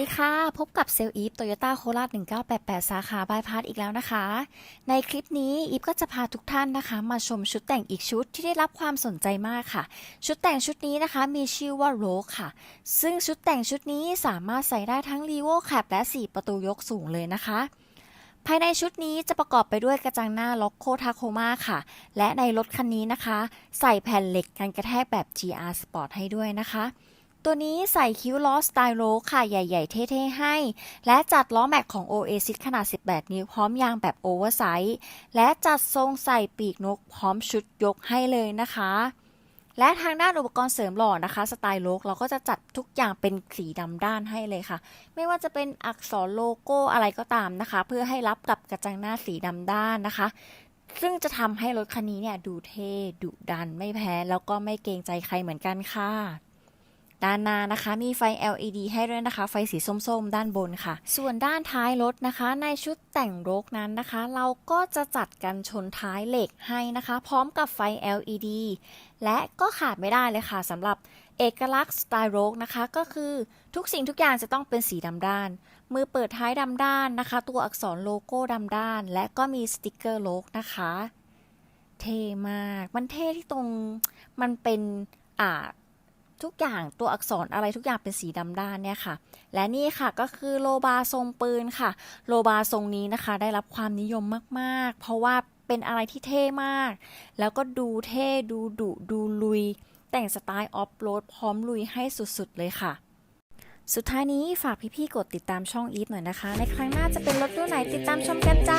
วัสดีค่ะ พบกับเซลล์อีฟโตโยต้าโคราช1988 สาขาบายพาสอีกแล้วนะคะ ในคลิปนี้อีฟก็จะพาทุกท่านนะคะ มาชมชุดแต่งอีกชุดที่ได้รับความสนใจมากค่ะ ชุดแต่งชุดนี้นะคะมีชื่อว่าโรกค่ะ ซึ่งชุดแต่งชุดนี้สามารถใส่ได้ทั้ง r ีโวแคปและ 4 ประตูยกสูงเลยนะคะ ภายในชุดนี้จะประกอบไปด้วยกระจังหน้าล็อกโคทาโคมาค่ะ และในรถคันนี้นะคะ ใส่แผ่นเหล็กกันกระแทกแบบ GR Sport ให้ด้วยนะคะ ตัวนี้ใส่คิ้วล้อสไตล์โรค่ะใหญ่ ๆ เท่ ๆ ให้ และจัดล้อแม็กของ Oasis ขนาด 18 นิ้วพร้อมยางแบบโอเวอร์ไซส์ และจัดทรงใส่ปีกนกพร้อมชุดยกให้เลยนะคะ และทางด้านอุปกรณ์เสริมหล่อนะคะ สไตล์โลกเราก็จะจัดทุกอย่างเป็นสีดำด้านให้เลยค่ะ ไม่ว่าจะเป็นอักษรโลโก้อะไรก็ตามนะคะ เพื่อให้รับกับกระจังหน้าสีดำด้านนะคะซึ่งจะทำให้รถคันนี้เนี่ยดูเท่ดุดันไม่แพ้ แล้วก็ไม่เกรงใจใครเหมือนกันค่ะ ด้านหน้านะคะ มีไฟ LED ให้ด้วยนะคะ ไฟสีส้มๆ ด้านบนค่ะ ส่วนด้านท้ายรถนะคะ ในชุดแต่งรกนั้นนะคะ เราก็จะจัดกันชนท้ายเหล็กให้นะคะ พร้อมกับไฟ LED และก็ขาดไม่ได้เลยค่ะสำหรับเอกลักษณ์สไตล์โรกนะคะ ก็คือทุกสิ่งทุกอย่างจะต้องเป็นสีดำด้าน มือเปิดท้ายดำด้านนะคะ ตัวอักษรโลโก้ดำด้าน และก็มีสติกเกอร์โลกนะคะ เท่มาก มันเท่ที่ตรงมันเป็นอ่า ทุกอย่างตัวอักษรอะไรทุกอย่างเป็นสีดำด้านเนี่ยค่ะ และนี่ค่ะก็คือโลบาทรงปืนค่ะ โลบาทรงนี้นะคะ ได้รับความนิยมมากๆ เพราะว่าเป็นอะไรที่เท่มาก แล้วก็ดูเท่ดูดุดูลุย แต่งสไตล์ออฟโรดพร้อมลุยให้สุดๆเลยค่ะสุดท้ายนี้ฝากพี่ๆ กดติดตามช่องอีฟหน่อยนะคะ ในครั้งหน้าจะเป็นรถรุ่นไหนติดตามชมกันจ้า